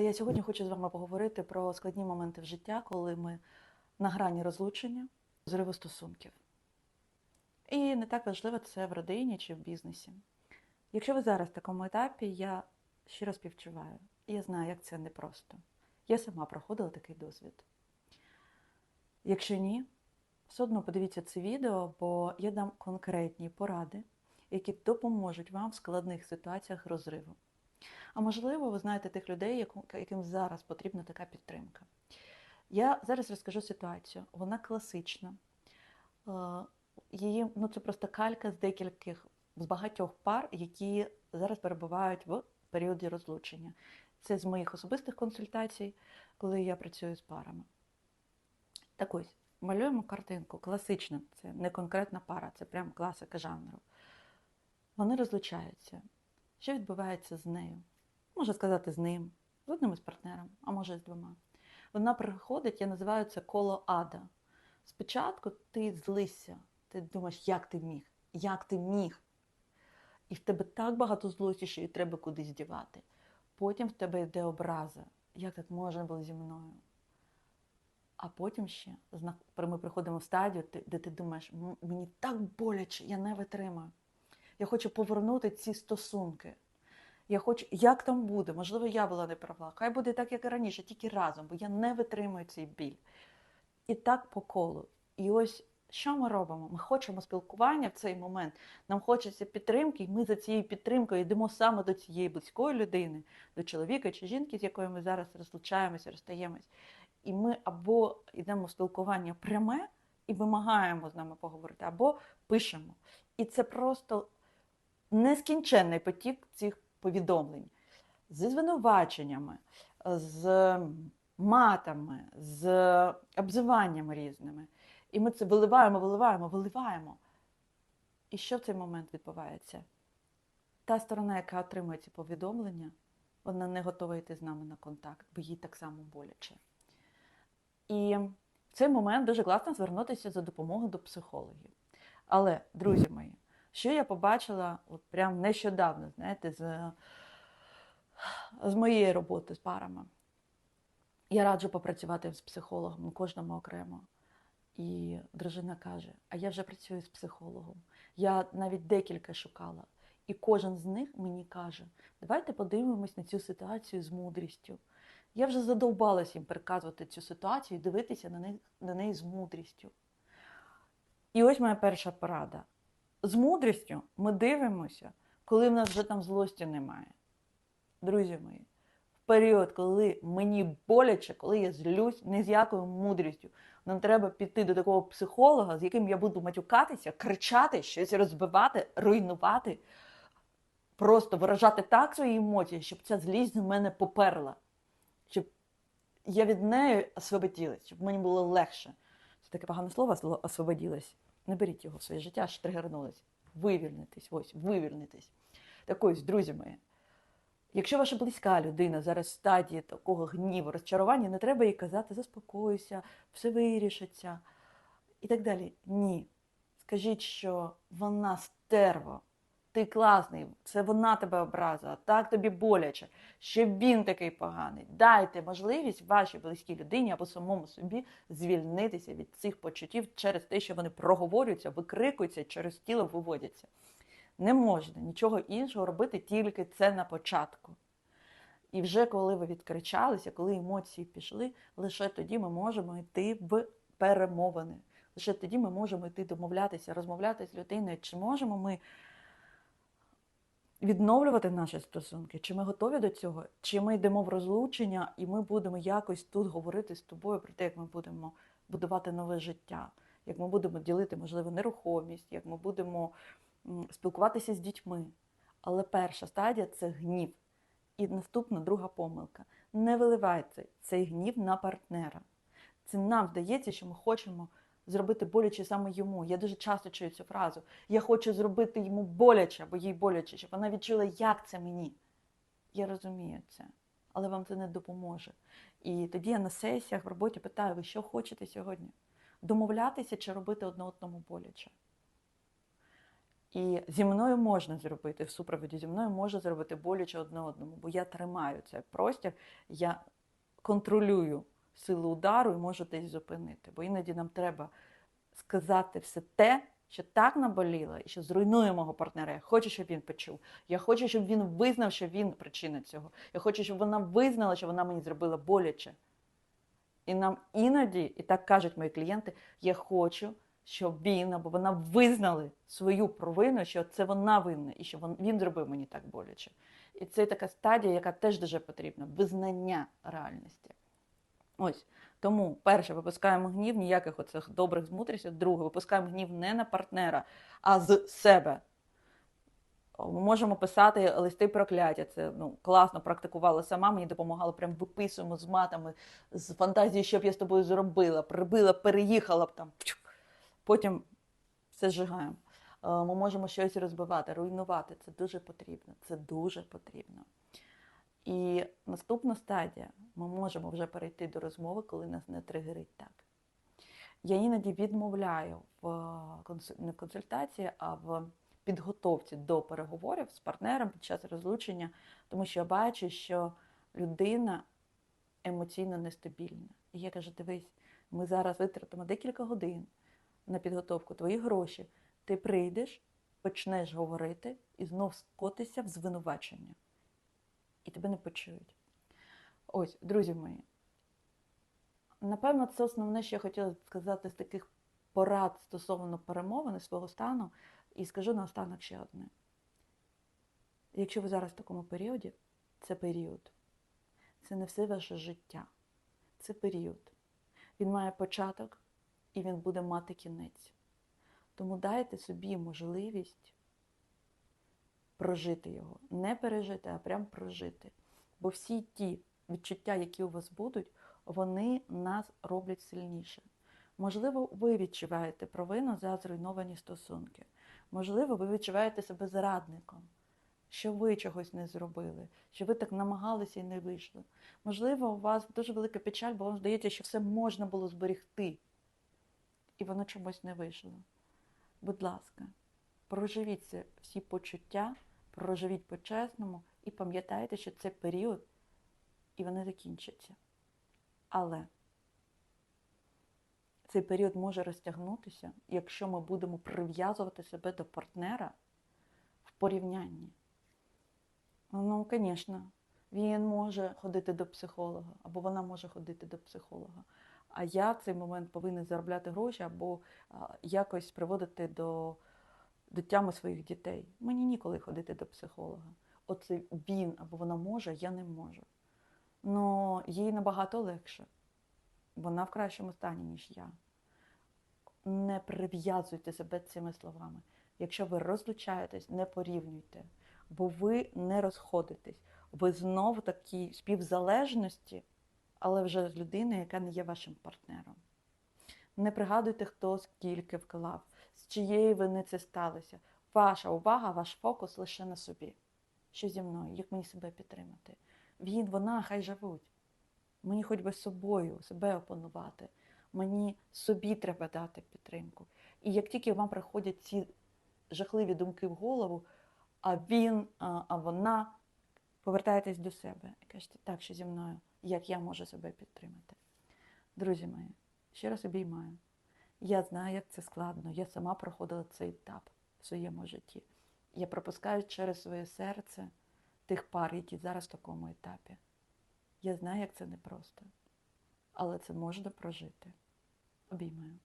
Я сьогодні хочу з вами поговорити про складні моменти в життя, коли ми на грані розлучення, зриву стосунків. І не так важливо це в родині чи в бізнесі. Якщо ви зараз в такому етапі, я щиро співчуваю. Я знаю, як це непросто. Я сама проходила такий досвід. Якщо ні, все одно подивіться це відео, бо я дам конкретні поради, які допоможуть вам в складних ситуаціях розриву. А можливо, ви знаєте тих людей, яким зараз потрібна така підтримка. Я зараз розкажу ситуацію. Вона класична. Е, Її, ну, це просто калька з декількох, з багатьох пар, які зараз перебувають в періоді розлучення. Це з моїх особистих консультацій, коли я працюю з парами. Так ось, малюємо картинку класичну, це не конкретна пара, це прям класика жанру. Вони розлучаються. Що відбувається з нею? Можна сказати, з ним, з одним із партнером, а може з двома. Вона приходить, я називаю це коло ада. Спочатку ти злишся, ти думаєш, як ти міг, як ти міг. І в тебе так багато злості, що її треба кудись дівати. Потім в тебе йде образа, як так можна було зі мною. А потім ще ми приходимо в стадію, де ти думаєш, мені так боляче, я не витримаю. Я хочу повернути ці стосунки. Я хочу, як там буде? Можливо, я була не права. Хай буде так, як і раніше, тільки разом, бо я не витримую цей біль. І так по колу. І ось що ми робимо? Ми хочемо спілкування в цей момент. Нам хочеться підтримки, і ми за цією підтримкою йдемо саме до цієї близької людини, до чоловіка чи жінки, з якою ми зараз розлучаємося, розстаємось. І ми або йдемо в спілкування пряме і вимагаємо з нами поговорити, або пишемо. І це просто нескінченний потік цих повідомлень зі звинуваченнями, з матами, з обзиваннями різними. І ми це виливаємо, виливаємо, виливаємо. І що в цей момент відбувається? Та сторона, яка отримує ці повідомлення, вона не готова йти з нами на контакт, бо їй так само боляче. І в цей момент дуже класно звернутися за допомогою до психологів. Але, друзі мої, що я побачила от прям нещодавно, знаєте, з, з моєї роботи з парами. Я раджу попрацювати з психологом, кожному окремо. І дружина каже: А я вже працюю з психологом. Я навіть декілька шукала. І кожен з них мені каже: давайте подивимось на цю ситуацію з мудрістю. Я вже задовбалась їм переказувати цю ситуацію і дивитися на неї, на неї з мудрістю. І ось моя перша порада. З мудрістю ми дивимося, коли в нас вже там злості немає. Друзі мої, в період, коли мені боляче, коли я злюсь, не з якою мудрістю. Нам треба піти до такого психолога, з яким я буду матюкатися, кричати, щось розбивати, руйнувати, просто виражати так свої емоції, щоб ця злість з мене поперла, щоб я від неї освободилась, щоб мені було легше. Це таке погане слово, слово освободилась. Не беріть його в своє життя, аж тригернулись. Вивільнитись, ось, вивільнитись. Так ось, друзі мої, якщо ваша близька людина зараз в стадії такого гніву, розчарування, не треба їй казати, заспокойся, все вирішиться і так далі. Ні. Скажіть, що вона стерво, ти класний, це вона тебе образила, так тобі боляче, що він такий поганий. Дайте можливість вашій близькій людині або самому собі звільнитися від цих почуттів через те, що вони проговорюються, викрикуються, через тіло виводяться. Не можна нічого іншого робити, тільки це на початку. І вже коли ви відкричалися, коли емоції пішли, лише тоді ми можемо йти в перемовини. Лише тоді ми можемо йти домовлятися, розмовляти з людиною, чи можемо ми відновлювати наші стосунки, чи ми готові до цього, чи ми йдемо в розлучення, і ми будемо якось тут говорити з тобою про те, як ми будемо будувати нове життя, як ми будемо ділити, можливо, нерухомість, як ми будемо спілкуватися з дітьми. Але перша стадія це гнів. І наступна друга помилка. Не виливайте цей гнів на партнера. Це нам здається, що ми хочемо зробити боляче саме йому. Я дуже часто чую цю фразу. Я хочу зробити йому боляче, або їй боляче, щоб вона відчула, як це мені. Я розумію це, але вам це не допоможе. І тоді я на сесіях в роботі питаю, ви що хочете сьогодні? Домовлятися чи робити одне одному боляче? І зі мною можна зробити в супроводі зі мною може зробити боляче одне одному, бо я тримаю цей простір, я контролюю силу удару і можу десь зупинити. Бо іноді нам треба сказати все те, що так наболіло, і що зруйнує мого партнера. Я хочу, щоб він почув. Я хочу, щоб він визнав, що він причина цього. Я хочу, щоб вона визнала, що вона мені зробила боляче. І нам іноді, і так кажуть мої клієнти, я хочу, щоб він або вона визнали свою провину, що це вона винна, і що він зробив мені так боляче. І це така стадія, яка теж дуже потрібна визнання реальності. Ось. Тому, перше, випускаємо гнів, ніяких оцих добрих змутриців. Друге, випускаємо гнів не на партнера, а з себе. Ми можемо писати листи прокляття. Це ну, класно практикувала сама, мені допомагало, прям виписуємо з матами, з фантазії, що б я з тобою зробила, прибила, переїхала б там. Потім все зжигаємо. Е, Ми можемо щось розбивати, руйнувати. Це дуже потрібно. Це дуже потрібно. І наступна стадія ми можемо вже перейти до розмови, коли нас не тригерить так. Я іноді відмовляю в не в консультації, а в підготовці до переговорів з партнером під час розлучення, тому що я бачу, що людина емоційно нестабільна. І я кажу: дивись, ми зараз витратимо декілька годин на підготовку твої гроші. Ти прийдеш, почнеш говорити і знов скотися в звинувачення. І тебе не почують. Ось, друзі мої. Напевно, це основне, що я хотіла сказати з таких порад стосовно перемовини свого стану. І скажу наостанок ще одне. Якщо ви зараз в такому періоді, це період. Це не все ваше життя. Це період. Він має початок і він буде мати кінець. Тому дайте собі можливість прожити його. Не пережити, а прям прожити. Бо всі ті відчуття, які у вас будуть, вони нас роблять сильніше. Можливо, ви відчуваєте провину за зруйновані стосунки. Можливо, ви відчуваєте себе зрадником, що ви чогось не зробили, що ви так намагалися і не вийшло. Можливо, у вас дуже велика печаль, бо вам здається, що все можна було зберегти, і воно чомусь не вийшло. Будь ласка, проживіть всі почуття, проживіть по-чесному і пам'ятайте, що це період, і вони закінчаться. Але цей період може розтягнутися, якщо ми будемо прив'язувати себе до партнера в порівнянні. Ну, звісно, він може ходити до психолога, або вона може ходити до психолога. А я в цей момент повинен заробляти гроші або якось приводити до, до тями своїх дітей. Мені ніколи ходити до психолога. Оце він або вона може, я не можу. Ну, їй набагато легше. Вона в кращому стані, ніж я. Не прив'язуйте себе цими словами. Якщо ви розлучаєтесь, не порівнюйте, бо ви не розходитесь. Ви знову такі співзалежності, але вже з людиною, яка не є вашим партнером. Не пригадуйте, хто скільки вклав, з чиєї вини це сталося. Ваша увага, ваш фокус лише на собі. Що зі мною, як мені себе підтримати? Він, вона, хай живуть. Мені хоч би собою, себе опанувати. Мені собі треба дати підтримку. І як тільки вам приходять ці жахливі думки в голову, а він, а, а вона, повертаєтесь до себе і кажете, так, що зі мною, як я можу себе підтримати. Друзі мої, ще раз обіймаю. Я знаю, як це складно. Я сама проходила цей етап в своєму житті. Я пропускаю через своє серце тих пар, які зараз в такому етапі. Я знаю, як це непросто, але це можна прожити. Обіймаю.